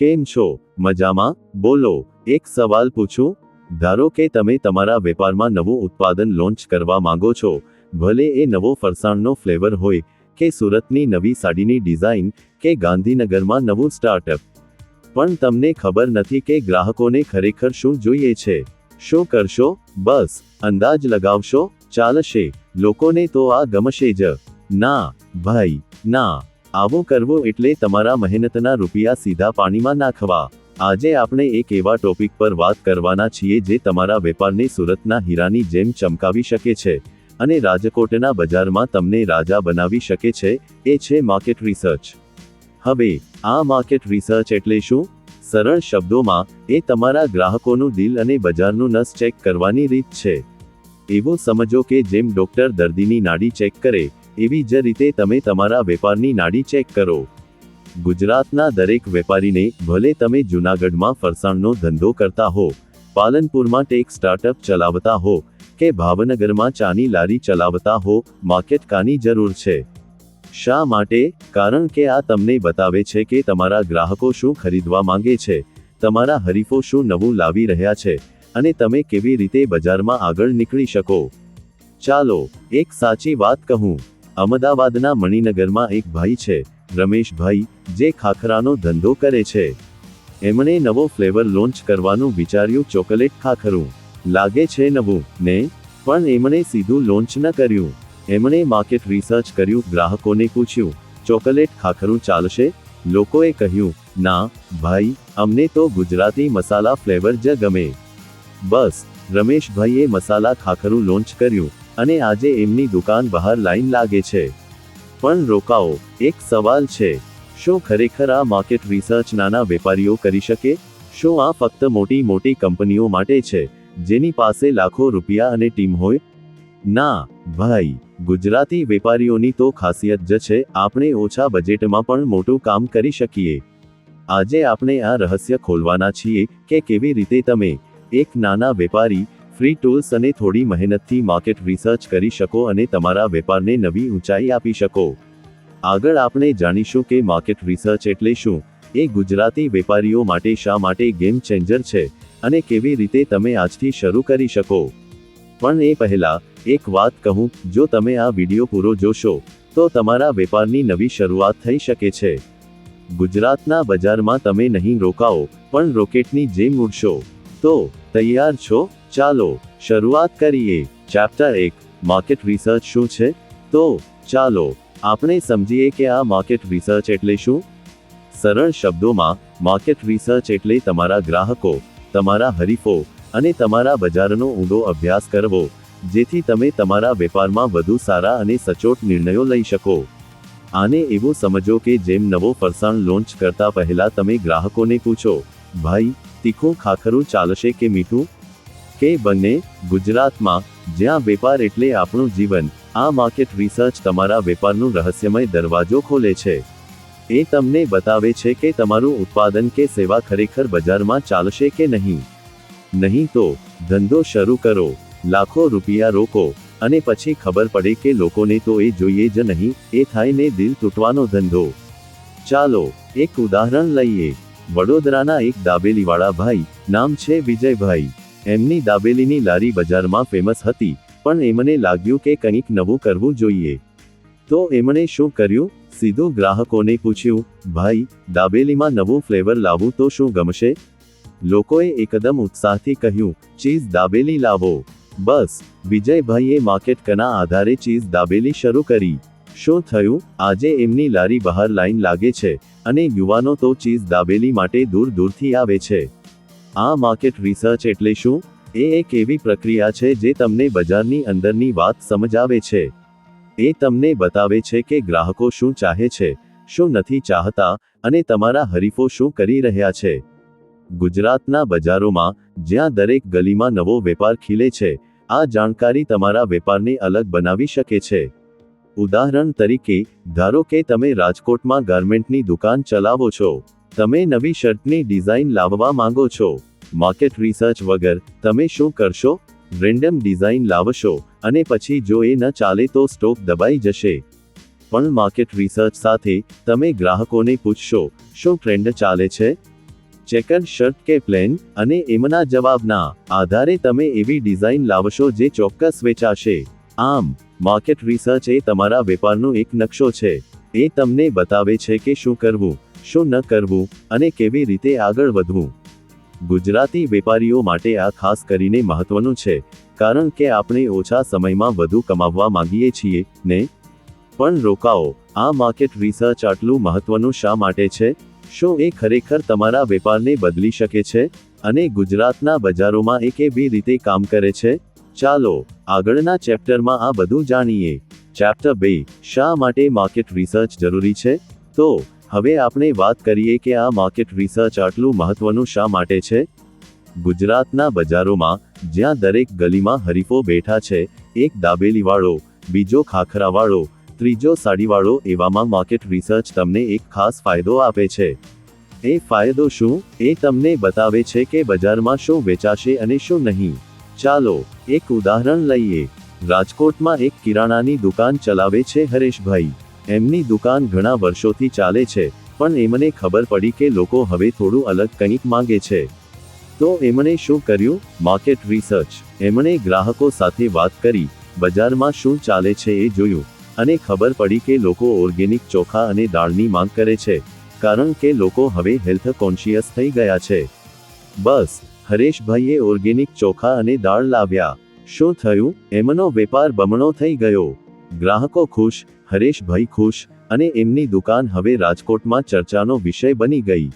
કેમ છો? મજામાં? બોલો, એક સવાલ પૂછું. ધારો કે તમે તમારા વેપારમાં નવું ઉત્પાદન લોન્ચ કરવા માંગો છો. ભલે એ નવો ફરસાણનો ફ્લેવર હોય કે સુરતની નવી સાડીની ડિઝાઇન કે ગાંધીનગરમાં નવું સ્ટાર્ટઅપ પણ તમને ખબર નથી કે ગ્રાહકોને ખરેખર શું જોઈએ છે. શું કરશો? બસ, અંદાજ લગાવશો. ચાલશે. લોકોને તો આ ગમશે જ. ના, ભાઈ, ના. આવું કરવું એટલે તમારા મહેનતના રૂપિયા સીધા પાણીમાં નાખવા. આજે આપણે એક એવા ટોપિક પર વાત કરવાના છીએ જે તમારા વેપારને સુરતના હીરાની જેમ ચમકાવી શકે છે અને રાજકોટના બજારમાં તમને રાજા બનાવી શકે છે. એ છે માર્કેટ રિસર્ચ. હવે, આ માર્કેટ રિસર્ચ એટલે શું? સરળ શબ્દોમાં, એ તમારા ગ્રાહકોનું દિલ અને બજારનું નસ ચેક કરવાની રીત છે. એવું સમજો કે જેમ ડોક્ટર દર્દીની નાડી ચેક કરે એવી જ રીતે તમે તમારા વેપારની નાડી ચેક કરો. ગુજરાતના દરેક વેપારીને, ભલે તમે જૂનાગઢમાં ફરસાણનો ધંધો કરતા હો, પાલનપુરમાં ટેક સ્ટાર્ટઅપ ચલાવતા હો, કે ભાવનગરમાં ચાની લારી ચલાવતા હો માર્કેટ કાની જરૂર છે. શા માટે? કારણ કે આ તમને બતાવે છે કે તમારા ગ્રાહકો શું ખરીદવા માંગે છે, તમારા હરીફો શું નવું લાવી રહ્યા છે, અને તમે કેવી રીતે બજારમાં આગળ નીકળી શકો. ચાલો, એક સાચી વાત કહું. અમદાવાદના મણિનગરમાં એક ભાઈ છે, રમેશભાઈ, જે ખાખરાનો ધંધો કરે છે. એમણે નવો ફ્લેવર લોન્ચ કરવાનું વિચાર્યું ચોકલેટ ખાખરું. લાગે છે નવું, ને? પણ એમણે સીધું લોન્ચ ન કર્યું. એમણે માર્કેટ રિસર્ચ કર્યું, ગ્રાહકોને પૂછ્યું, ચોકલેટ ખાખરું ચાલશે? લોકોએ કહ્યું, ના, ભાઈ, અમને તો ગુજરાતી મસાલા ફ્લેવર જ ગમે. બસ, રમેશભાઈએ મસાલા ખાખરું લોન્ચ કર્યું. અને આજે એમની દુકાન બહાર લાઈન લાગે છે. પણ રોકાઓ, એક સવાલ છે. શું ખરેખર આ માર્કેટ રિસર્ચ નાના વેપારીઓ કરી શકે? શું આ ફક્ત મોટી મોટી કંપનીઓ માટે છે, જેની પાસે લાખો રૂપિયા અને ટીમ હોય? ના, ભાઈ, ગુજરાતી વેપારીઓની તો ખાસિયત જ છે, આપણે ઓછા બજેટમાં પણ મોટું કામ કરી શકીએ. આજે આપણે આ રહસ્ય ખોલવાના છીએ કે કેવી રીતે તમે, એક નાના વેપારી ફ્રી ટૂલ્સ અને થોડી મહેનતથી માર્કેટ રિસર્ચ કરી શકો અને તમારા વેપારને નવી ઊંચાઈ આપી શકો. આગળ આપણે જાણીશું કે માર્કેટ રિસર્ચ એટલે શું? એ ગુજરાતી વેપારીઓ માટે શા માટે ગેમ ચેન્જર છે? અને કેવી રીતે તમે આજથી શરૂ કરી શકો? પણ એ પહેલા, એક વાત કહું, જો તમે આ વીડિયો પૂરો જોશો, તો તમારા વેપારની નવી શરૂઆત થઈ શકે છે. ગુજરાતના બજારમાં તમે નહીં રોકાઓ, પણ રોકેટની જેમ ઉડશો. તો, તૈયાર છો? ચાલો, શરૂઆત કરીએ. ચેપ્ટર એક માર્કેટ રિસર્ચ શું છે? તો, ચાલો, આપણે સમજીએ કે આ માર્કેટ રિસર્ચ એટલે શું? સરળ શબ્દોમાં માર્કેટ રિસર્ચ એટલે તમારા ગ્રાહકો, તમારા હરીફો અને તમારા બજારનો ઊંડો અભ્યાસ કરવો, જેથી તમે તમારા વેપારમાં વધુ સારા અને સચોટ નિર્ણયો લઈ શકો. આને એવું સમજો કે જેમ નવો ફરસાણ લોન્ચ કરતા પહેલા તમે ગ્રાહકોને પૂછો, ભાઈ, તીખું ખાખરું ચાલશે કે મીઠું? કે બંને, ગુજરાતમાં, જ્યાં વેપાર એટલે આપણું જીવન, આ માર્કેટ રિસર્ચ તમારા વેપારનું રહસ્યમય દરવાજો ખોલે છે. એ તમને બતાવે છે કે તમારું ઉત્પાદન કે સેવા ખરેખર બજારમાં ચાલશે કે નહીં. નહીં તો, ધંધો શરૂ કરો, લાખો રૂપિયા રોકો, અને પછી ખબર પડે કે લોકોને તો એ જોઈએ જ નહીં, એ થાય ને દિલ તૂટવાનો ધંધો. ચાલો, એક ઉદાહરણ લઈએ. વડોદરાના એક દાબેલીવાળા ભાઈ, નામ છે વિજયભાઈ. એમની દાબેલીની લારી બજારમાં ફેમસ હતી, પણ એમને લાગ્યું કે કંઈક નવું કરવું જોઈએ. તો એમણે શું કર્યું? સીધું ગ્રાહકોને પૂછ્યું, ભાઈ, દાબેલીમાં નવું ફ્લેવર લાવું તો શું ગમશે? લોકોએ એકદમ ઉત્સાહથી કહ્યું, ચીઝ દાબેલી લાવો. બસ, વિજયભાઈએ માર્કેટના આધારે ચીઝ દાબેલી શરૂ કરી. શું થયું? આજે એમની લારી બહાર લાઈન લાગે છે, અને યુવાનો તો ચીઝ દાબેલી માટે દૂર દૂરથી આવે છે. આ માર્કેટ રિસર્ચ એટલે શું? એ એક એવી પ્રક્રિયા છે જે તમને બજારની અંદરની વાત સમજાવે છે. એ તમને બતાવે છે કે ગ્રાહકો શું ચાહે છે, શું નથી ચાહતા અને તમારા હરીફો શું કરી રહ્યા છે. ગુજરાતના બજારોમાં જ્યાં દરેક ગલીમાં નવો વેપાર ખીલે છે, આ જાણકારી તમારા વેપારને અલગ બનાવી શકે છે. ઉદાહરણ તરીકે, ધારો કે તમે રાજકોટમાં ગાર્મેન્ટની દુકાન ચલાવો છો. તમે નવી શર્ટની ડિઝાઇન લાવવા માંગો છો? માર્કેટ રિસર્ચ વગર તમે શું કરશો? રેન્ડમ ડિઝાઇન લાવશો અને પછી જો એ ન ચાલે તો સ્ટોક દબાઈ જશે. પણ માર્કેટ રિસર્ચ સાથે તમે ગ્રાહકોને પૂછશો, શું ટ્રેન્ડ ચાલે છે? ચેકર શર્ટ કે પ્લેન? અને એમના જવાબના આધારે તમે એવી ડિઝાઇન લાવશો જે ચોક્કસ વેચાશે. આમ, માર્કેટ રિસર્ચ એ તમારા વેપારનો એક નકશો છે. એ તમને બતાવે છે કે શું કરવું. શું ન કરવું અને કેવી રીતે આગળ વધવું? ગુજરાતી વેપારીઓ માટે આ ખાસ કરીને મહત્વનું છે, કારણ કે આપણે ઓછા સમયમાં વધુ કમાવવા માંગીએ છીએ, ને? પણ રોકાઓ, આ માર્કેટ રિસર્ચ આટલું મહત્વનું શા માટે છે? શું એ ખરેખર તમારા વેપારને બદલી શકે છે? અને ગુજરાતના બજારોમાં એ કેવી રીતે કામ કરે છે? ચાલો, આગળના ચેપ્ટરમાં આ બધું જાણીએ. ચેપ્ટર બે, શા માટે માર્કેટ રિસર્ચ જરૂરી છે? તો હવે આપણે વાત કરીએ કે આ માર્કેટ રિસર્ચ આટલું મહત્વનું શા માટે છે? ગુજરાતના બજારોમાં, જ્યાં દરેક ગલીમાં હરીફો બેઠા છે, એક દાબેલીવાળો, બીજો ખાખરાવાળો, ત્રીજો સાડીવાળો એવામાં માર્કેટ રિસર્ચ તમને એક ખાસ ફાયદો આપે છે. એ ફાયદો શું? એ તમને બતાવે છે કે બજારમાં શું વેચાશે અને શું નહીં. ચાલો, એક ઉદાહરણ લઈએ. રાજકોટમાં એક કિરાણાની દુકાન ચલાવે છે હરેશભાઈ. એમની દુકાન ઘણા વર્ષોથી ચાલે છે, પણ એમને ખબર પડી કે લોકો હવે થોડું અલગ કંઈક માંગે છે. તો એમણે શું કર્યું? Market research. એમણે ગ્રાહકો સાથે વાત કરી, બજારમાં શું ચાલે છે એ જોયું, અને ખબર પડી કે લોકો ઓર્ગેનિક ચોખા અને દાળની માંગ કરે છે, કારણ કે લોકો હવે હેલ્થ કોન્શિયસ થઈ ગયા છે. બસ, હરેશભાઈએ ઓર્ગેનિક ચોખા અને દાળ લાવ્યા. શું થયું? એમનો વેપાર બમણો થઈ ગયો. ગ્રાહકો ખુશ હરેશભાઈ ખુશ અને એમની દુકાન હવે રાજકોટમાં ચર્ચાનો વિષય બની ગઈ.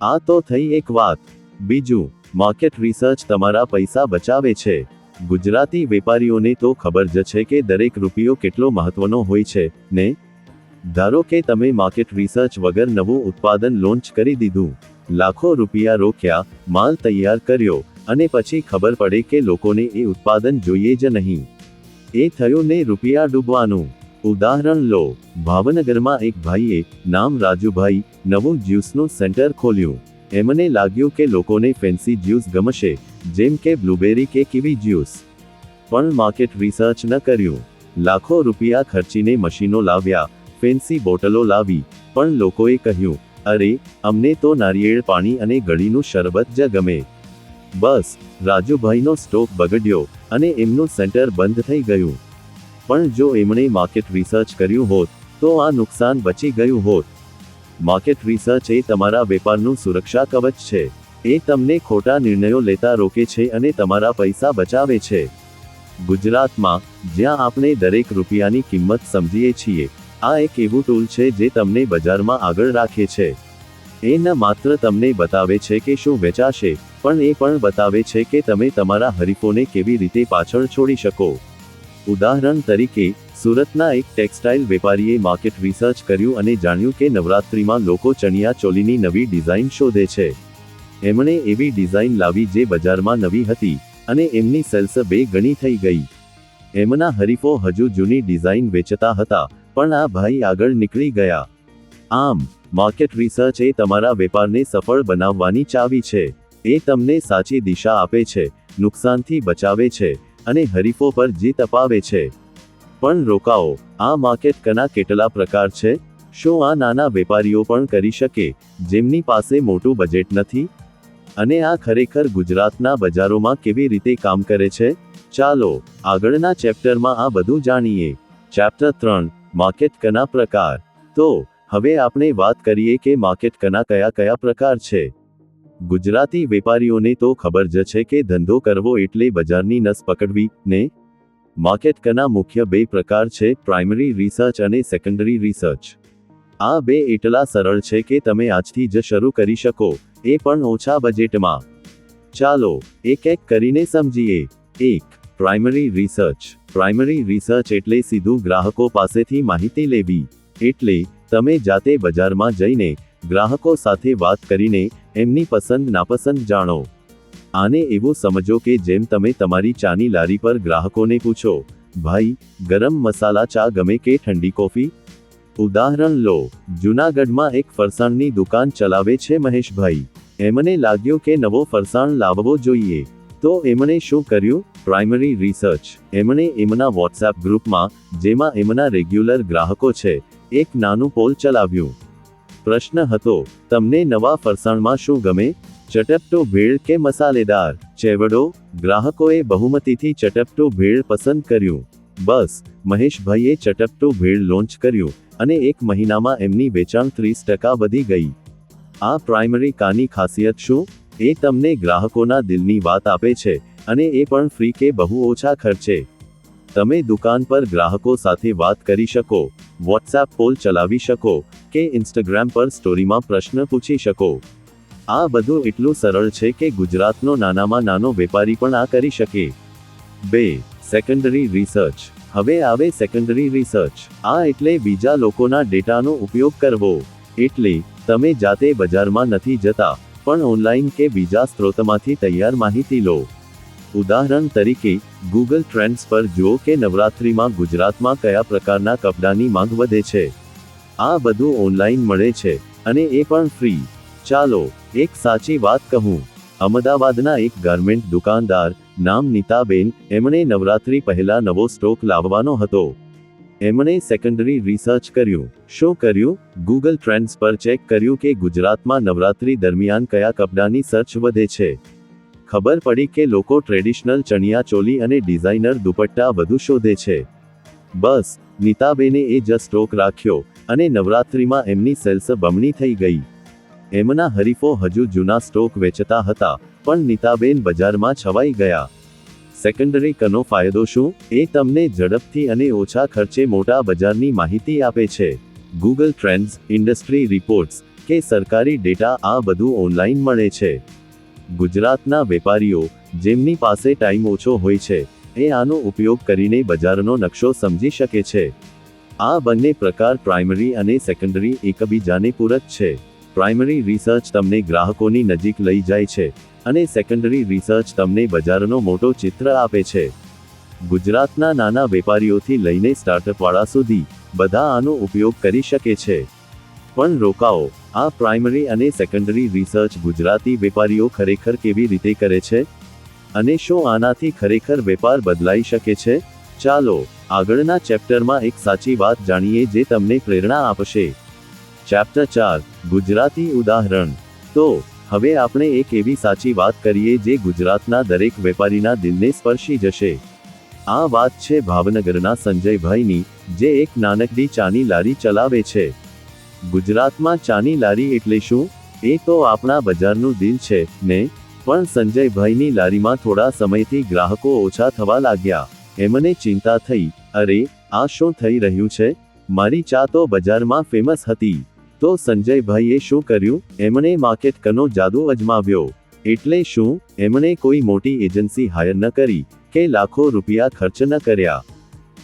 આ તો થઈ એક વાત. બીજું માર્કેટ રિસર્ચ તમારા પૈસા બચાવે છે. ગુજરાતી વેપારીઓને તો ખબર જ છે કે દરેક રૂપિયો કેટલો મહત્વનો હોય છે, ને? ધારો કે તમે માર્કેટ રિસર્ચ વગર નવું ઉત્પાદન લોન્ચ કરી દીધું. લાખો રૂપિયા રોક્યા, માલ તૈયાર કર્યો, અને પછી ખબર પડે કે લોકોને એ ઉત્પાદન જોઈએ જ નહીં. એ થયું ને રૂપિયા ડૂબવાનું. ઉદાહરણ લો, ભાવનગરમાં એક ભાઈએ, નામ રાજુભાઈ, નવું જ્યુસનું સેન્ટર ખોલ્યું. એમને લાગ્યું કે લોકોને ફેન્સી જ્યુસ ગમશે, જેમ કે બ્લુબેરી કે કીવી જ્યુસ. પણ માર્કેટ રિસર્ચ ન કર્યું. લાખો રૂપિયા ખર્ચીને મશીનો લાવ્યા, ફેન્સી બોટલો લાવી, પણ લોકોએ કહ્યું, અરે, અમને તો નારિયેળ પાણી અને ગળીનું શરબત જ ગમે. બસ, રાજુભાઈનો સ્ટોક બગડ્યો અને એમનું સેન્ટર બંધ થઈ ગયું. પણ જો એમણે માર્કેટ રિસર્ચ કર્યું હોત, તો આ નુકસાન બચી ગયું હોત. માર્કેટ રિસર્ચ એ તમારા વેપારનું સુરક્ષા કવચ છે. એ તમને ખોટા નિર્ણયો લેતા રોકે છે અને તમારા પૈસા બચાવે છે. ગુજરાતમાં, જ્યાં આપણે દરેક રૂપિયાની કિંમત સમજીએ છીએ, આ એક એવું ટૂલ છે જે તમને બજારમાં આગળ રાખે છે. એ ન માત્ર તમને બતાવે છે કે શું વેચાશે, પણ એ પણ બતાવે છે કે તમે તમારા હરીફોને કેવી રીતે પાછળ છોડી શકો. ઉદાહરણ તરીકે, સુરતના એક ટેક્સટાઇલ વેપારીએ માર્કેટ રિસર્ચ કર્યું અને જાણ્યું કે નવરાત્રિમાં લોકો ચણિયા ચોલીની નવી ડિઝાઇન શોધે છે. એમણે એવી ડિઝાઇન લાવી જે બજારમાં નવી હતી અને એમની સેલ્સ બે ગણી થઈ ગઈ. એમના હરીફો હજુ જૂની ડિઝાઇન વેચતા હતા, પણ આ ભાઈ આગળ નીકળી ગયા. આમ, માર્કેટ રિસર્ચ એ તમારા વેપારને સફળ બનાવવાની ચાવી છે. એ તમને સાચી દિશા આપે છે, નુકસાનથી બચાવે છે. અને હરીફો પર જીત અપાવે છે. પણ રોકાઓ, આ માર્કેટ કના કેટલા પ્રકાર છે? શું આ નાના વેપારીઓ પણ કરી શકે? જેમની પાસે મોટું બજેટ નથી? અને આ ખરેખર ગુજરાતના બજારોમાં કેવી રીતે કામ કરે છે? ચાલો, આગળના ચેપ્ટરમાં આ બધું જાણીએ. ચેપ્ટર ત્રણ, માર્કેટ કના પ્રકાર. તો, હવે આપણે વાત કરીએ કે માર્કેટ કના કયા કયા પ્રકાર છે. ગુજરાતી વેપારીઓને તો ખબર જ છે કે ધંધો કરવો એટલે બજારની નસ પકડવી, ને? માર્કેટ મુખ્ય બે પ્રકાર છે, પ્રાઇમરી રિસર્ચ અને સેકન્ડરી રિસર્ચ. આ બે એટલા સરળ છે કે તમે આજથી જ શરૂ કરી શકો, એ પણ ઓછા બજેટમાં. ચાલો, એક એક કરીને સમજીએ. એક, પ્રાઇમરી રિસર્ચ. પ્રાઇમરી રિસર્ચ એટલે સીધું ગ્રાહકો પાસેથી માહિતી લેવી. એટલે, તમે જાતે બજારમાં જઈને ગ્રાહકો સાથે વાત કરીને એમની પસંદ નાપસંદ જાણો. આને એવું સમજો કે જેમ તમે તમારી ચાની લારી પર ગ્રાહકોને પૂછો, ભાઈ, ગરમ મસાલા ચા ગમે કે ઠંડી કોફી? ઉદાહરણ લો, જૂનાગઢમાં એક ફરસાણની દુકાન ચલાવે છે મહેશભાઈ. એમને લાગ્યું કે નવો ફરસાણ લાવવો જોઈએ. તો એમણે શું કર્યું? પ્રાઇમરી રિસર્ચ એમણે એમના વોટ્સએપ ગ્રુપમાં જેમાં એમના રેગ્યુલર ગ્રાહકો છે, એક નાનું પોલ ચલાવ્યું. પ્રશ્ન હતો, તમને નવા ફરસાણમાં શું ગમે? ચટપટો, ભેળ કે મસાલેદાર? ચેવડો? ગ્રાહકોએ બહુમતીથી ચટપટો, ભેળ પસંદ કર્યું. બસ, મહેશભાઈએ ચટપટો, ભેળ લોન્ચ કર્યું અને એક મહિનામાં એમની વેચાણ ત્રીસ ટકા વધી ગઈ. આ પ્રાઇમરી કાની ખાસિયત શું? એ તમને ગ્રાહકોના દિલની વાત આપે છે અને એ પણ ફ્રી કે બહુ ઓછા ખર્ચે. તમે દુકાન પર ગ્રાહકો સાથે વાત કરી શકો. વોટ્સએપ પોલ ચલાવી શકો કે ઇન્સ્ટાગ્રામ પર સ્ટોરીમાં પ્રશ્ન પૂછી શકો. આ બધું એટલું સરળ છે કે ગુજરાતનો નાનામાં નાનો વેપારી પણ આ કરી શકે. બે સેકન્ડરી રિસર્ચ હવે આવે સેકન્ડરી રિસર્ચ આ એટલે બીજા લોકોના ડેટાનો ઉપયોગ કરવો. એટલે, તમે જાતે બજારમાં નથી જતા, પણ ઓનલાઈન કે બીજા સ્ત્રોતમાંથી તૈયાર માહિતી લો. ઉદાહરણ તરીકે ગૂગલ ટ્રેન્ડ્સ પર જુઓ કે નવરાત્રિમાં ગુજરાતમાં કયા પ્રકારના કપડાની માંગ વધે છે. આ બધું ઓનલાઈન મળે છે, અને એ પણ ફ્રી. ચાલો, એક સાચી વાત કહું. અમદાવાદના એક ગાર્મેન્ટ દુકાનદાર, નામ નીતાબેન, એમણે નવરાત્રી પહેલા નવો સ્ટોક લાવવાનો હતો. એમણે સેકન્ડરી રિસર્ચ કર્યું. શું કર્યું? ગૂગલ ટ્રેન્ડ્સ પર ચેક કર્યું કે ગુજરાતમાં નવરાત્રી દરમિયાન કયા કપડાની સર્ચ વધે છે. ખબર પડી કે લોકો ટ્રેડિશનલ ચણિયા ચોલી અને ડિઝાઇનર દુપટ્ટા વધુ શોધે છે. બસ, નીતાબેને એ જ સ્ટોક રાખ્યો અને નવરાત્રિમાં એમની સેલ્સ બમણી થઈ ગઈ. એમના હરીફો હજુ જૂના સ્ટોક વેચતા હતા, પણ નીતાબેન બજારમાં છવાઈ ગયા. સેકન્ડરી કનો ફાયદો શું? એ તમને ઝડપથી અને ઓછા ખર્ચે મોટા બજારની માહિતી આપે છે. ગૂગલ ટ્રેન્ડ્સ ઇન્ડસ્ટ્રી રિપોર્ટ્સ કે સરકારી ડેટા આ બધું ઓનલાઈન મળે છે. ગુજરાતના વેપારીઓ, જેમની પાસે ટાઈમ ઓછો હોય છે, એ આનો ઉપયોગ કરીને બજારનો નકશો સમજી શકે છે. આ બંને પ્રકાર પ્રાઇમરી અને સેકન્ડરી એકબીજાને પૂરક છે. પ્રાઇમરી રિસર્ચ તમને ગ્રાહકોની નજીક લઈ જાય છે અને સેકન્ડરી રિસર્ચ તમને બજારનો મોટો ચિત્ર આપે છે. ગુજરાતના નાના વેપારીઓથી લઈને સ્ટાર્ટઅપવાળા સુધી, બધા આનો ઉપયોગ કરી શકે છે. પણ રોકાઓ. આ પ્રાઇમરી અને સેકન્ડરી રિસર્ચ ગુજરાતી વેપારીઓ ખરેખર કેવી રીતે કરે છે? અને શું આનાથી ખરેખર વેપાર બદલાઈ શકે છે? ચાલો, આગળના ચેપ્ટરમાં એક સાચી વાત જાણીએ જે તમને પ્રેરણા આપશે. ચેપ્ટર ચાર, ગુજરાતી ઉદાહરણ. તો, હવે આપણે એક એવી સાચી વાત કરીએ જે ગુજરાતના દરેક વેપારીના દિલને સ્પર્શી જશે. આ વાત છે ભાવનગરના સંજયભાઈની, જે એક નાનકડી ચાની લારી ચલાવે છે. ગુજરાતમાં ચાની લારી એટલે શું? એ તો આપણા બજારનું દિલ છે, ને? પણ સંજયભાઈની લારીમાં થોડા સમયથી ગ્રાહકો ઓછા થવા લાગ્યા. એમને ચિંતા થઈ. અરે, આ શું થઈ રહ્યું છે? મારી ચા તો બજારમાં ફેમસ હતી. તો સંજયભાઈએ શું કર્યું? એમણે માર્કેટ કનો જાદુ અજમાવ્યો. એટલે શું? એમણે કોઈ મોટી એજન્સી હાયર ન કરી, કે લાખો રૂપિયા ખર્ચ ન કર્યા.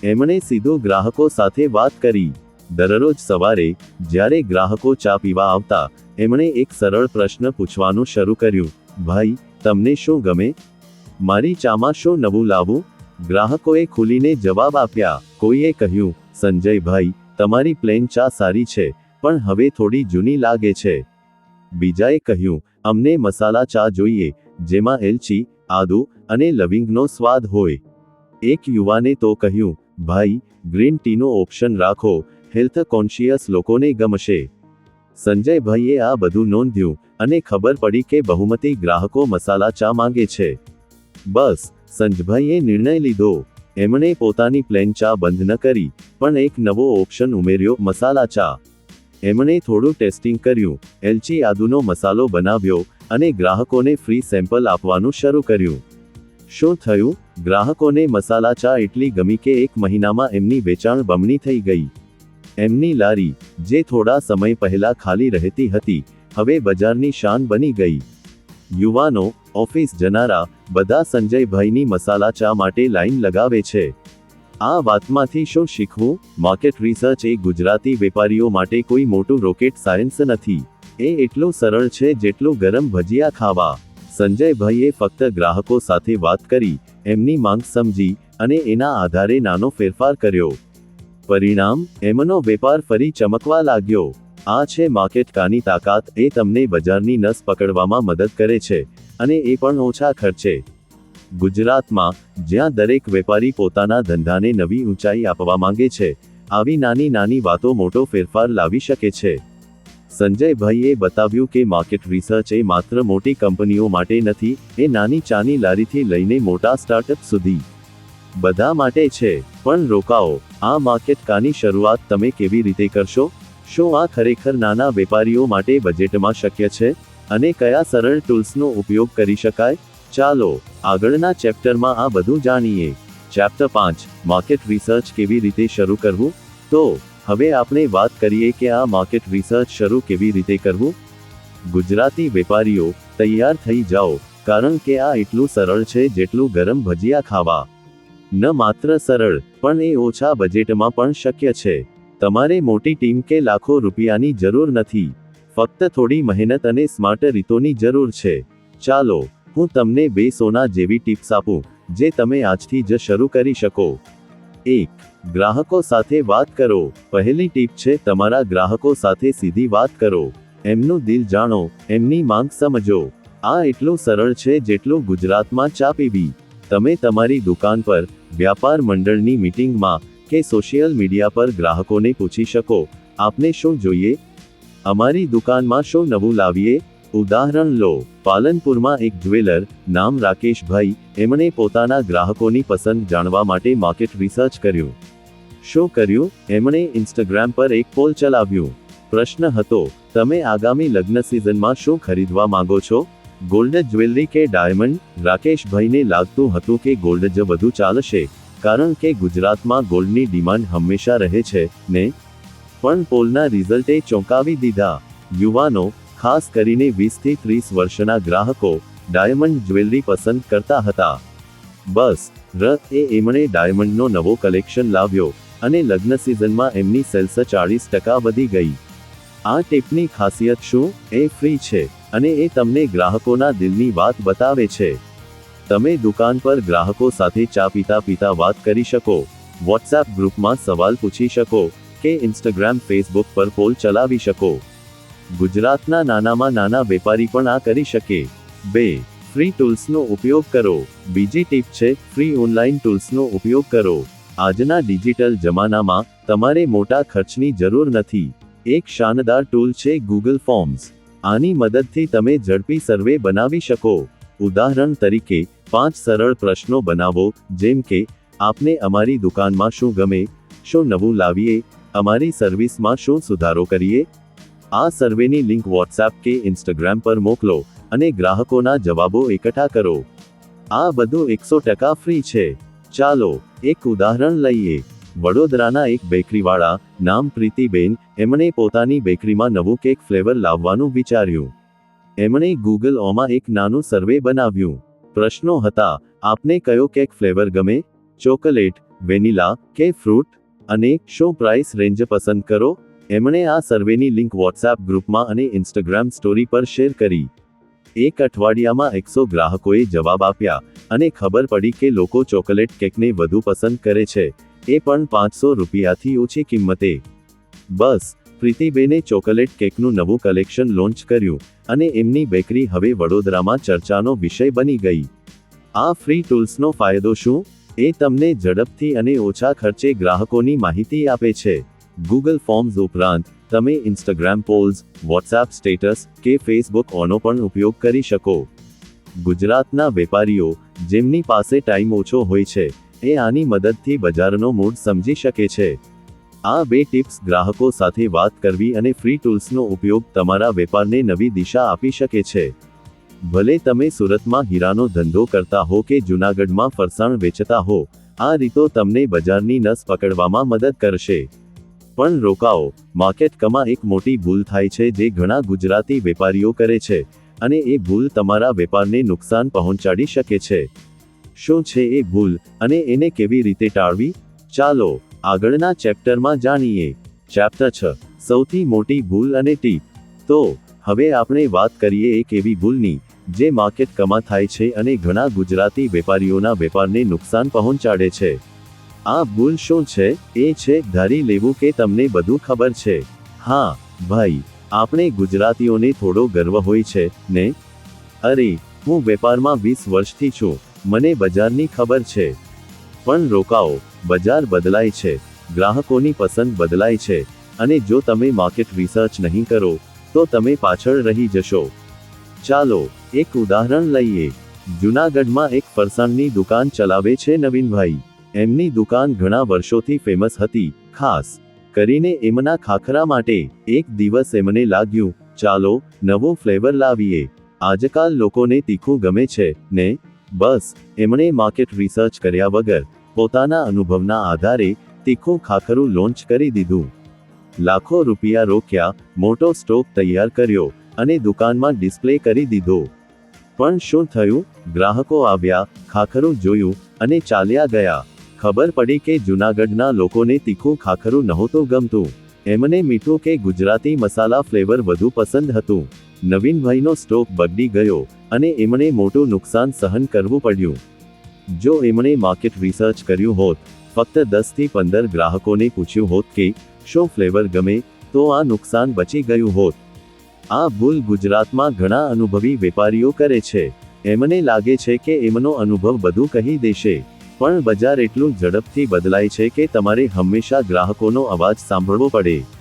એમણે સીધું ગ્રાહકો સાથે વાત કરી. દરરોજ સવારે, જ્યારે ગ્રાહકો ચા પીવા આવતા, એમણે એક સરળ પ્રશ્ન પૂછવાનું શરૂ કર્યું, ભાઈ, તમને શું ગમે? મારી ચામાં શું નવું લાવું? ગ્રાહકોએ ખુલીને જવાબ આપ્યા, કોઈએ કહ્યું સંજયભાઈ તમારી પ્લેન ચા સારી છે, પણ હવે થોડી જૂની લાગે છે. બીજાએ કહ્યું, અમને મસાલા ચા જોઈએ, જેમાં એલચી, આદુ અને લવિંગનો સ્વાદ હોય. એક યુવાને તો કહ્યું, ભાઈ, ગ્રીન ટીનો ઓપ્શન રાખો હેલ્થ કોન્શિયસ લોકોને ગમશે. સંજયભાઈએ આ બધું નોંધ્યું અને ખબર પડી કે બહુમતી ગ્રાહકો મસાલા ચા માંગે છે. બસ સંજભાઈએ નિર્ણય લીધો. એમણે પોતાની પ્લેન ચા બંધ ન કરી, પણ એક નવો ઓપ્શન ઉમેર્યો, મસાલા ચા. એમણે થોડું ટેસ્ટિંગ કર્યું, એલચી આદુનો મસાલો બનાવ્યો અને ગ્રાહકોને ફ્રી સેમ્પલ આપવાનું શરૂ કર્યું. શું થયું? ગ્રાહકોને મસાલા ચા એટલી ગમી કે એક મહિનામાં એમની વેચાણ બમણી થઈ ગઈ. એમની લારી, જે થોડા સમય પહેલા ખાલી રહેતી હતી, હવે બજારની શાન બની ગઈ. યુવાનો, ઓફિસ જનારા, બધા સંજયભાઈની મસાલા ચા માટે લાઈન લગાવે છે. આ વાતમાંથી શું શીખવું? માર્કેટ રિસર્ચ એ ગુજરાતી વેપારીઓ માટે કોઈ મોટું રોકેટ સાયન્સ નથી. એ એટલું સરળ છે જેટલું ગરમ ભજીયા ખાવા. સંજયભાઈએ ફક્ત ગ્રાહકો સાથે વાત કરી, એમની માંગ સમજી, અને એના આધારે નાનો ફેરફાર કર્યો. પરિણામ, એમનો વેપાર ફરી ચમકવા લાગ્યો. આ છે માર્કેટ કાની તાકાત, એ તમને બજારની નસ પકડવામાં મદદ કરે છે, અને એ પણ ઓછા ખર્ચે. ગુજરાતમાં, જ્યાં દરેક વેપારી પોતાના ધંધાને નવી ઊંચાઈ આપવા માંગે છે, આવી નાની નાની વાતો મોટો ફેરફાર લાવી શકે છે. સંજયભાઈએ બતાવ્યું કે માર્કેટ રિસર્ચ એ માત્ર મોટી કંપનીઓ માટે નથી, એ નાની ચાની લારીથી લઈને મોટા સ્ટાર્ટઅપ સુધી. બધા માટે છે, પણ રોકાઓ. આ માર્કેટ કાની શરૂઆત તમે કેવી રીતે કરશો? શું આ ખરેખર નાના વેપારીઓ માટે બજેટમાં શક્ય છે? અને કયા સરળ ટૂલ્સનો ઉપયોગ કરી શકાય? ચાલો, આગળના ચેપ્ટરમાં આ બધું જાણીએ. ચેપ્ટર પાંચ, માર્કેટ રિસર્ચ કેવી રીતે શરૂ કરવું? તો, હવે આપણે વાત કરીએ કે આ માર્કેટ રિસર્ચ શરૂ કેવી રીતે કરવું? ગુજરાતી વેપારીઓ, તૈયાર થઈ જાઓ, કારણ કે આ એટલું સરળ છે જેટલું ગરમ ભજીયા ખાવા. ન માત્ર સરળ, પણ એ ઓછા બજેટમાં પણ શક્ય છે. તમારે મોટી ટીમ કે લાખો રૂપિયાની જરૂર નથી. ફક્ત થોડી મહેનત અને સ્માર્ટ રીતોની જરૂર છે. ચાલો, હું તમને બે સોના જેવી ટિપ્સ આપું, જે તમે આજથી જ શરૂ કરી શકો. એક, ગ્રાહકો સાથે વાત કરો. પહેલી ટીપ છે, તમારા ગ્રાહકો સાથે સીધી વાત કરો. એમનું દિલ જાણો, એમની માંગ સમજો. આ એટલું સરળ છે, જેટલું ગુજરાતમાં ચા પીવી તમે તમારી દુકાન પર વ્યાપાર મંડળની મીટિંગમાં કે સોશિયલ મીડિયા પર ગ્રાહકોને પૂછી શકો. આપને શું જોઈએ? અમારી દુકાનમાં શું નવું લાવીએ? ઉદાહરણ લો. પાલનપુરમાં એક જ્વેલર નામ રાકેશભાઈ, એમણે પોતાના ગ્રાહકોની પસંદ જાણવા માટે માર્કેટ રિસર્ચ કર્યું. શું કર્યું? એમણે ઇન્સ્ટાગ્રામ પર એક પોલ ચલાવ્યું. પ્રશ્ન હતો, તમે આગામી લગ્ન સિઝનમાં શું ખરીદવા માંગો છો? ગોલ્ડ જ્વેલરી કે ડાયમંડ? રાકેશભાઈને લાગતું હતું કે ગોલ્ડ જ વધુ ચાલશે, કારણ કે ગુજરાતમાં ગોલ્ડની ડિમાન્ડ હંમેશા રહે છે, ને? પણ પોલના રિઝલ્ટે ચોંકાવી દીધા. યુવાનો, ખાસ કરીને વીસથી ત્રીસ વર્ષના ગ્રાહકો, ડાયમંડ જ્વેલરી પસંદ કરતા હતા. બસ, રથ એ એમણે ડાયમંડનો નવો કલેક્શન લાવ્યો, અને લગ્ન સિઝનમાં એમની સેલ્સ ચાળીસ ટકા વધી ગઈ. આ ટેપની ખાસિયત શું? એ ફ્રી છે. અને એ તમને ગ્રાહકોના દિલની વાત બતાવે છે. તમે દુકાન પર ગ્રાહકો સાથે ચા પીતા પીતા વાત કરી શકો વોટ્સએપ ગ્રુપમાં સવાલ પૂછી શકો, કે ઇન્સ્ટાગ્રામ ફેસબુક પર પોલ ચલાવી શકો. ગુજરાતના નાનામાં નાના વેપારી પણ આ કરી શકે. બે, ફ્રી ટૂલ્સનો ઉપયોગ કરો. બીજી ટીપ છે, ફ્રી ઓનલાઈન ટૂલ્સનો ઉપયોગ કરો. આજના ડિજિટલ જમાનામાં તમારે મોટા ખર્ચની જરૂર નથી. એક શાનદાર ટૂલ છે ગૂગલ ફોર્મ્સ આની મદદથી તમે ઝડપી સર્વે બનાવી શકો. ઉદાહરણ તરીકે, પાંચ સરળ પ્રશ્નો બનાવો, જેમ કે, આપને અમારી દુકાનમાં શું ગમે, શું નવું લાવીએ, અમારી સર્વિસમાં શું સુધારો કરીએ? આ સર્વેની લિંક વોટ્સએપ કે ઇન્સ્ટાગ્રામ પર મોકલો અને ગ્રાહકોના જવાબો એકઠા કરો. આ બધું એકસો ટકા ફ્રી છે. ચાલો, એક ઉદાહરણ લઈએ. વડોદરાના એક બેકરીવાળા, નામ પ્રીતિબેન, એમણે પોતાની બેકરીમાં નવું કેક ફ્લેવર લાવવાનું વિચાર્યું. એમણે ગૂગલ ઓમાં એક નાનું સર્વે બનાવ્યું. પ્રશ્નો હતા, આપને કયો કેક ફ્લેવર ગમે? ચોકલેટ, વેનિલા કે ફ્રૂટ? અને શું પ્રાઇસ રેન્જ પસંદ કરો? એમણે આ સર્વેની લિંક વોટ્સએપ ગ્રુપમાં અને ઇન્સ્ટાગ્રામ સ્ટોરી પર શેર કરી. એક અઠવાડિયામાં એકસો ગ્રાહકોએ જવાબ આપ્યા, અને ખબર પડી કે લોકો ચોકલેટ કેકને વધુ પસંદ કરે છે. એ પણ પાંચસો રૂપિયાથી ઓછી કિંમતે. બસ, પ્રીતિબેને ચોકલેટ કેકનું નવું કલેક્શન લોન્ચ કર્યું અને એમની બેકરી હવે વડોદરામાં ચર્ચાનો વિષય બની ગઈ. આ ફ્રી ટૂલ્સનો ફાયદો શું? એ તમને ઝડપથી અને ઓછા ખર્ચે ગ્રાહકોની માહિતી આપે છે. ગૂગલ ફોર્મ્સ ઉપરાંત, તમે ઇન્સ્ટાગ્રામ પોલ્સ વોટ્સએપ સ્ટેટસ કે ફેસબુક ઓનો પણ ઉપયોગ કરી શકો. ગુજરાતના વેપારીઓ, જેમની પાસે ટાઈમ ઓછો હોય છે એ આની મદદથી બજારનો મૂડ સમજી શકે છે. આ બે ટિપ્સ ગ્રાહકો સાથે વાત કરવી અને ફ્રી ટૂલ્સનો ઉપયોગ તમારા વેપારને નવી દિશા આપી શકે છે. ભલે તમે સુરતમાં હીરાનો ધંધો કરતા હો કે જૂનાગઢમાં ફરસાણ વેચતા હો, આ રીતો તમને બજારની નસ પકડવામાં મદદ કરશે. પણ રોકાઓ માર્કેટ એક મોટી ભૂલ થાય છે જે ઘણા ગુજરાતી વેપારીઓ કરે છે, અને એ ભૂલ તમારા વેપારને નુકસાન પહોંચાડી શકે છે. શું છે એ ભૂલ અને એને કેવી રીતે ટાળવી? ચાલો, આગળના ચેપ્ટરમાં જાણીએ. ચેપ્ટર છ. સૌથી મોટી ભૂલ અને ટીપ. તો, હવે આપણે વાત કરીએ એક એવી ભૂલની, જે માર્કેટ કમા થાય છે અને ઘણા ગુજરાતી વેપારીઓના વેપારને નુકસાન પહોંચાડે છે. આ ભૂલ શું છે? એ છે, ધારી લેવું કે તમને બધું ખબર છે. હા, ભાઈ, આપણે ગુજરાતીઓને થોડો ગર્વ હોય છે, ને? અરે, હું વેપારમાં વીસ વર્ષથી છું. મને બજારની ખબર છે. પણ રોકાઓ, બજાર બદલાય છે. ગ્રાહકોની પસંદ બદલાય છે. અને જો તમે માર્કેટ રિસર્ચ નહીં કરો, તો તમે પાછળ રહી જશો. ચાલો, એક ઉદાહરણ લઈએ. જૂનાગઢમાં એક ફરસાણની દુકાન ચલાવે છે નવીનભાઈ. એમની દુકાન ઘણા વર્ષોથી ફેમસ હતી, ખાસ કરીને એમના ખાખરા માટે. એક દિવસ એમને લાગ્યું, ચાલો, નવો ફ્લેવર લાવીએ. આજકાલ લોકોને તીખું ગમે છે, ને બસ, એમણે માર્કેટ રિસર્ચ કર્યા વગર પોતાના અનુભવના આધારે તીખું ખાખરું લોન્ચ કરી દીધું. લાખો રૂપિયા રોક્યા, મોટો સ્ટોક તૈયાર કર્યો અને દુકાનમાં ડિસ્પ્લે કરી દીધો. પણ શું થયું? ગ્રાહકો આવ્યા, ખાખરું જોયું અને ચાલ્યા ગયા. ખબર પડી કે જૂનાગઢના લોકોને તીખું ખાખરું નહોતું ગમતું. એમને મીઠું કે ગુજરાતી મસાલા ફ્લેવર વધુ પસંદ હતું. નવીનભાઈનો સ્ટોક બગડી ગયો અને એમણે મોટું નુકસાન સહન કરવું પડ્યું. જો એમણે માર્કેટ રિસર્ચ કર્યું હોત, ફક્ત દસથી પંદર ગ્રાહકોને પૂછ્યું હોત કે, શું ફ્લેવર ગમે? તો આ નુકસાન બચી ગયું હોત. આ ભૂલ ગુજરાતમાં ઘણા અનુભવી વેપારીઓ કરે છે. એમને લાગે છે કે એમનો અનુભવ બધું કહી દેશે. પણ બજાર એટલું ઝડપથી બદલાય છે કે તમારે હંમેશા ગ્રાહકોનો અવાજ સાંભળવો પડે.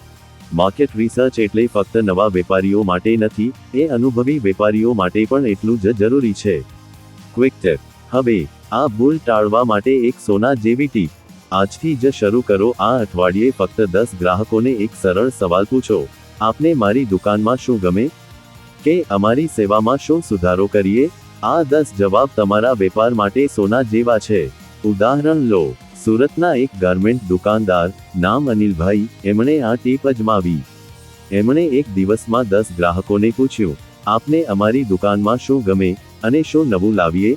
માર્કેટ રિસર્ચ એટલે ફક્ત નવા વેપારીઓ માટે નથી, એ અનુભવી વેપારીઓ માટે પણ એટલું જ જરૂરી છે. ક્વિક ટેપ હવે, આ ભૂલ ટાળવા માટે એક સોના જેવી ટીપ. આજથી જ શરૂ કરો આ અઠવાડિયે ફક્ત દસ ગ્રાહકોને એક સરળ સવાલ પૂછો. આપને મારી દુકાનમાં શું ગમે? કે અમારી સેવામાં શું સુધારો કરીએ? આ દસ જવાબ તમારા વેપાર માટે સોના જેવા છે. ઉદાહરણ લો. સુરતના એક ગાર્મેન્ટ દુકાનદાર નામ અનિલભાઈ, એમણે આ ટીપ અજમાવી. એમણે એક દિવસમાં દસ ગ્રાહકોને પૂછ્યું, આપને અમારી દુકાનમાં શું ગમે અને શું નવું લાવીએ?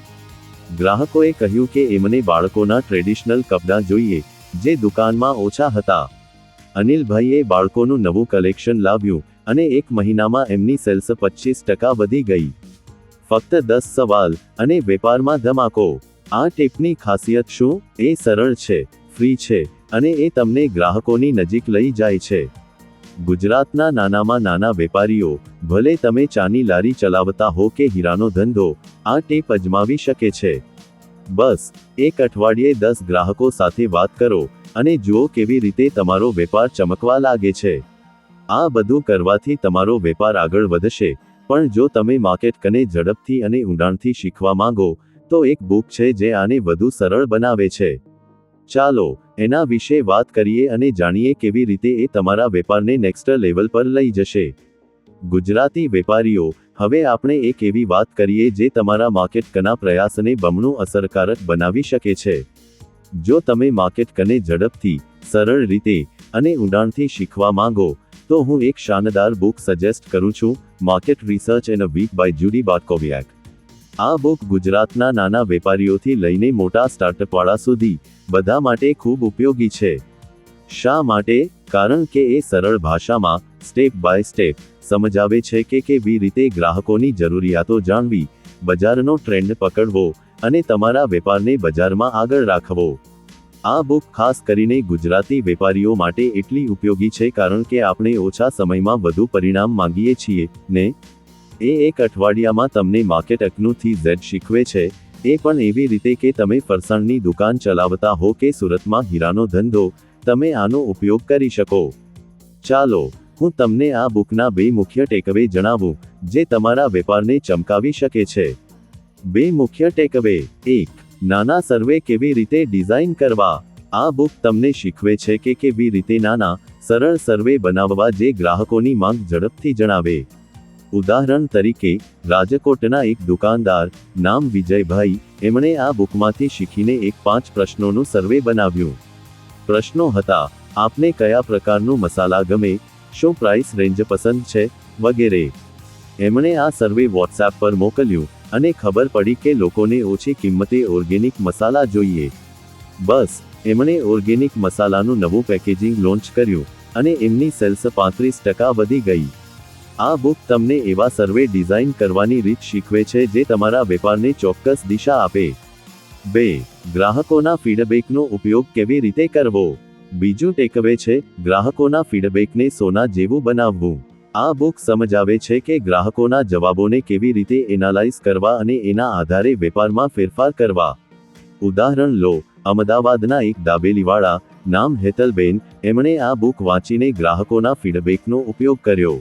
ગ્રાહકોએ કહ્યું કે એમને બાળકોના ટ્રેડિશનલ કપડાં જોઈએ, જે દુકાનમાં ઓછા હતા. અનિલભાઈએ બાળકોનું નવું કલેક્શન લાવ્યું અને એક મહિનામાં એમની સેલ્સ પચીસ ટકા વધી ગઈ. ફક્ત દસ સવાલ અને વેપારમાં ધમાકો. આ ટેપની ખાસિયત શું? એ સરળ છે, ફ્રી છે, અને એ તમને ગ્રાહકોની નજીક લઈ જાય છે. ગુજરાતના નાનામાં નાના વેપારીઓ, ભલે તમે ચાની લારી ચલાવતા હો કે હીરાનો ધંધો, આ ટેપ અજમાવી શકે છે. બસ, એક અઠવાડિયે દસ ગ્રાહકો સાથે વાત કરો, અને જુઓ કેવી રીતે તમારો વેપાર ચમકવા લાગે છે. આ બધું કરવાથી તમારો વેપાર આગળ વધશે, પણ જો તમે માર્કેટ કને ઝડપથી અને ઊંડાણથી શીખવા માંગો તો એક બુક છે જે આને વધુ સરળ બનાવે છે. ચાલો, એના વિશે વાત કરીએ અને જાણીએ કેવી રીતે એ તમારા વેપારને નેક્સ્ટ લેવલ પર લઈ જશે. ગુજરાતી વેપારીઓ, હવે આપણે એક એવી વાત કરીએ જે તમારા માર્કેટ કના પ્રયાસને બમણું અસરકારક બનાવી શકે છે. જો તમે માર્કેટ કને ઝડપથી, સરળ રીતે અને ઊંડાણથી શીખવા માંગો, તો હું એક શાનદાર બુક સજેસ્ટ કરું છું market research in a week by Judy Bartkowiak આ બુક ગુજરાતના નાના વેપારીઓથી લઈને મોટા સ્ટાર્ટઅપવાળા સુધી બધા માટે ખૂબ ઉપયોગી છે. શા માટે? કારણ કે એ સરળ ભાષામાં સ્ટેપ બાય સ્ટેપ સમજાવે છે કે કેવી રીતે ગ્રાહકોની જરૂરિયાતો જાણવી, બજારનો ટ્રેન્ડ પકડવો અને તમારા વેપારને બજારમાં આગળ રાખવો. આ બુક ખાસ કરીને ગુજરાતી વેપારીઓ માટે એટલી ઉપયોગી છે કારણ કે આપણે ઓછા સમયમાં વધુ પરિણામ માંગીએ છીએ, ને એ એક અઠવાડિયામાં તમને માર્કેટ અકનુથી ઝેડ શીખવે છે. એ પણ એવી રીતે કે તમે ફરસાણની દુકાન ચલાવતા હો કે સુરતમાં હીરાનો ધંધો, તમે આનો ઉપયોગ કરી શકો. ચાલો, હું તમને આ બુકના બે મુખ્ય ટેકવે જણાવું, જે તમારા વેપારને ચમકાવી શકે છે. બે મુખ્ય ટેકવે એક, નાના સર્વે કેવી રીતે ડિઝાઇન કરવા? આ બુક તમને શીખવે છે કે કેવી રીતે નાના, સરળ સર્વે બનાવવા જે ગ્રાહકોની માંગ ઝડપથી જણાવે. ઉદાહરણ તરીકે, રાજકોટના એક દુકાનદાર, નામ વિજયભાઈ, એમણે આ બુકમાંથી શીખીને એક પાંચ પ્રશ્નોનું સર્વે બનાવ્યું. પ્રશ્નો હતા, આપને કયા પ્રકારનું મસાલા ગમે, શું પ્રાઇસ રેન્જ પસંદ છે, વગેરે. એમણે આ સર્વે વોટ્સએપ પર મોકલ્યું, અને ખબર પડી કે લોકોને ઓછી કિંમતે ઓર્ગેનિક મસાલા જોઈએ. બસ, એમણે ઓર્ગેનિક મસાલાનું નવું પેકેજિંગ લોન્ચ કર્યું, અને એમની સેલ્સ પાંત્રીસ ટકા વધી ગઈ. આ બુક તમને એવા સર્વે ડિઝાઇન કરવાની રીત શીખવે છે જે તમારા વેપારને ચોક્કસ દિશા આપે. બે, ગ્રાહકોના ફીડબેકનો ઉપયોગ કેવી રીતે કરવો? બીજું ટેકવે છે, ગ્રાહકોના ફીડબેકને સોના જેવું બનાવવું. આ બુક સમજાવે છે કે ગ્રાહકોના જવાબોને કેવી રીતે એનાલાઇઝ કરવા અને એના આધારે વેપારમાં ફેરફાર કરવા. ઉદાહરણ લો, અમદાવાદના એક દાબેલીવાળા, નામ હેતલબેન, એમણે આ બુક વાંચીને ગ્રાહકોના ફીડબેકનો ઉપયોગ કર્યો.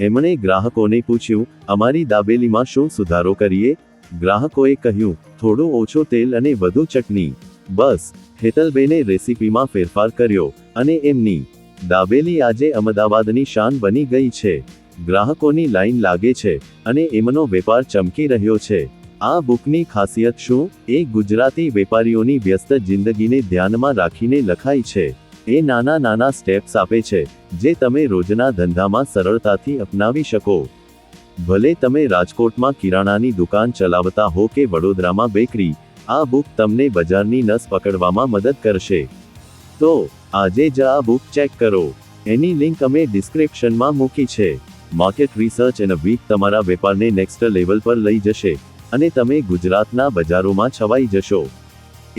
એમણે ગ્રાહકોને પૂછ્યું, અમારી દાબેલીમાં શું સુધારો કરીએ? ગ્રાહકોએ કહ્યું, થોડું ઓછો તેલ અને વધુ ચટણી. બસ, હેતલબેને રેસીપીમાં ફેરફાર કર્યો, અને એમની દાબેલી આજે અમદાવાદની શાન બની ગઈ છે. ગ્રાહકોની લાઈન લાગે છે, અને એમનો વેપાર ચમકી રહ્યો છે. આ બુકની ખાસિયત શું? એ ગુજરાતી વેપારીઓની વ્યસ્ત જિંદગીને ધ્યાનમાં રાખીને લખાઈ છે. એ નાના નાના સ્ટેપ્સ આપે છે, જે તમે રોજના ધંધામાં સરળતાથી અપનાવી શકો. ભલે તમે રાજકોટમાં કિરાણાની દુકાન ચલાવતા હો કે વડોદરામાં બેકરી, આ બુક તમને બજારની નસ પકડવામાં મદદ કરશે. તો, આજે જ આ બુક ચેક કરો. એની લિંક અમે ડિસ્ક્રિપ્શનમાં મૂકી છે. માર્કેટ રિસર્ચ એન વીક તમારા વેપારને નેક્સ્ટ લેવલ પર લઈ જશે અને તમે ગુજરાતના બજારોમાં છવાઈ જશો.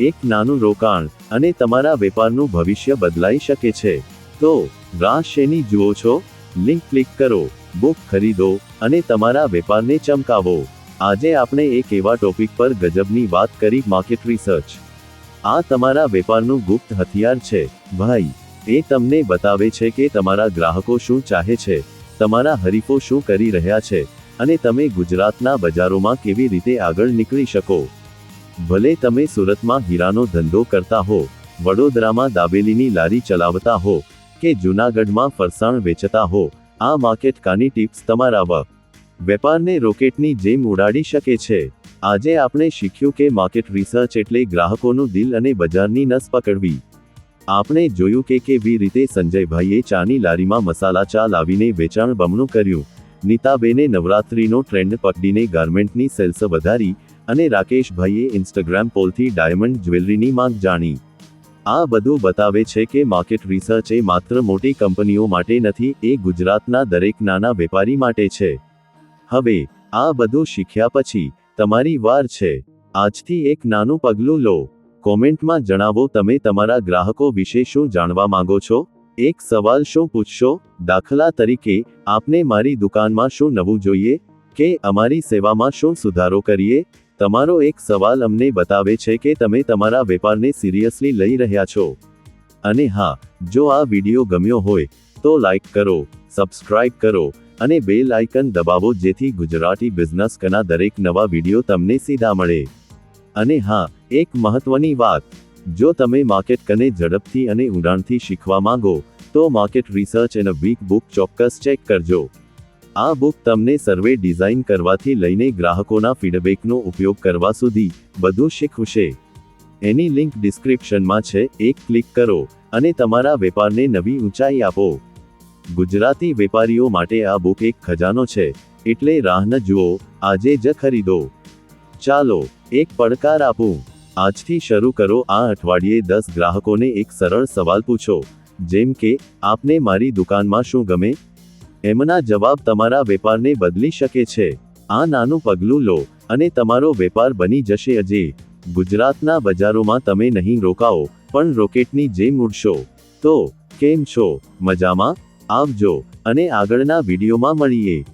એક નાનું રોકાણ અને તમારા વેપારનું ભવિષ્ય બદલાઈ શકે છે. તો રાહ શેની જુઓ છો. લિંક ક્લિક કરો, બુક ખરીદો અને તમારા વેપારને ચમકાવો. આજે આપણે એક એવા ટોપિક પર ગજબની વાત કરી માર્કેટ રિસર્ચ. આ તમારા વેપારનું ગુપ્ત હથિયાર છે. ભાઈ, એ તમને બતાવે છે કે તમારા ગ્રાહકો શું ચાહે છે, તમારા હરીફો શું કરી રહ્યા છે અને તમે ગુજરાતના બજારોમાં કેવી રીતે આગળ નીકળી શકો. ભલે તમે સુરતમાં હીરાનો ધંધો કરતા હો, વડોદરામાં દાબેલીની લારી ચલાવતા હો, કે જૂનાગઢમાં ફરસાણ વેચતા હો, આ માર્કેટ કાની ટિપ્સ તમારા વ વેપારને રોકેટની જેમ ઉડાડી શકે છે. આજે આપણે શીખ્યું કે માર્કેટ રિસર્ચ એટલે ગ્રાહકોનું દિલ અને બજારની નસ પકડવી. આપણે જોયું કે કેવી રીતે સંજયભાઈએ ચાની લારીમાં મસાલા ચા લાવીને વેચાણ બમણું કર્યું. નીતાબેને નવરાત્રીનો ટ્રેન્ડ પકડીને ગાર્મેન્ટની સેલ્સ વધારી અને રાકેશભાઈએ ઇન્સ્ટાગ્રામ પોલથી ડાયમંડ જ્વેલરીની માંગ જાણી. આ બધું બતાવે છે કે માર્કેટ રિસર્ચ એ માત્ર મોટી કંપનીઓ માટે નથી, એ ગુજરાતના દરેક નાના વેપારી માટે છે. હવે, આ બધું શીખ્યા પછી, તમારી વાર છે. આજથી એક નાનું પગલું લો. કોમેન્ટમાં જણાવો તમે તમારા ગ્રાહકો વિશે શું જાણવા માંગો છો? એક સવાલ શું પૂછશો? દાખલા તરીકે, આપને મારી દુકાનમાં શું નવું જોઈએ? કે અમારી સેવામાં શું સુધારો કરીએ? તમારો એક સવાલ અમને બતાવે છે કે તમે તમારા વેપારને સિરિયસલી લઈ રહ્યા છો. અને હા, જો આ વિડિયો ગમ્યો હોય, તો લાઈક કરો, સબસ્ક્રાઇબ કરો, અને બેલ આઇકન દબાવો જેથી ગુજરાતી બિઝનેસ કના દરેક નવા વિડિયો તમને સીધા મળે. અને હા, એક મહત્વની વાત, જો તમે માર્કેટ કને ઝડપથી અને ઊંડાણથી શીખવા માંગો, તો market research in week book ચોક્કસ ચેક કરજો. આ બુક તમને સર્વે ડિઝાઇન કરવાથી લઈને ગ્રાહકોના ફીડબેકનો ઉપયોગ કરવા સુધી બધું શીખવશે. એની લિંક ડિસ્ક્રિપ્શનમાં છે, એક ક્લિક કરો અને તમારા વેપારને નવી ઊંચાઈ આપો. ગુજરાતી વેપારીઓ માટે આ બુક એક ખજાનો છે, એટલે રાહ ન જુઓ, આજે જ ખરીદો. ચાલો, એક પડકાર આપું. આજથી શરૂ કરો આ અઠવાડિયે દસ ગ્રાહકોને એક સરળ સવાલ પૂછો, જેમ કે, આપને મારી દુકાનમાં શું ગમે? એમના જવાબ તમારા વેપારને બદલી શકે છે. આ નાનું પગલું લો, અને તમારો વેપાર બની જશે અજે. ગુજરાતના બજારોમાં તમે નહીં રોકાઓ, પણ રોકેટની જેમ ઉડશો. તો, કેમ છો? મજામાં? આવજો, અને આગળના વિડીયોમાં મળીએ.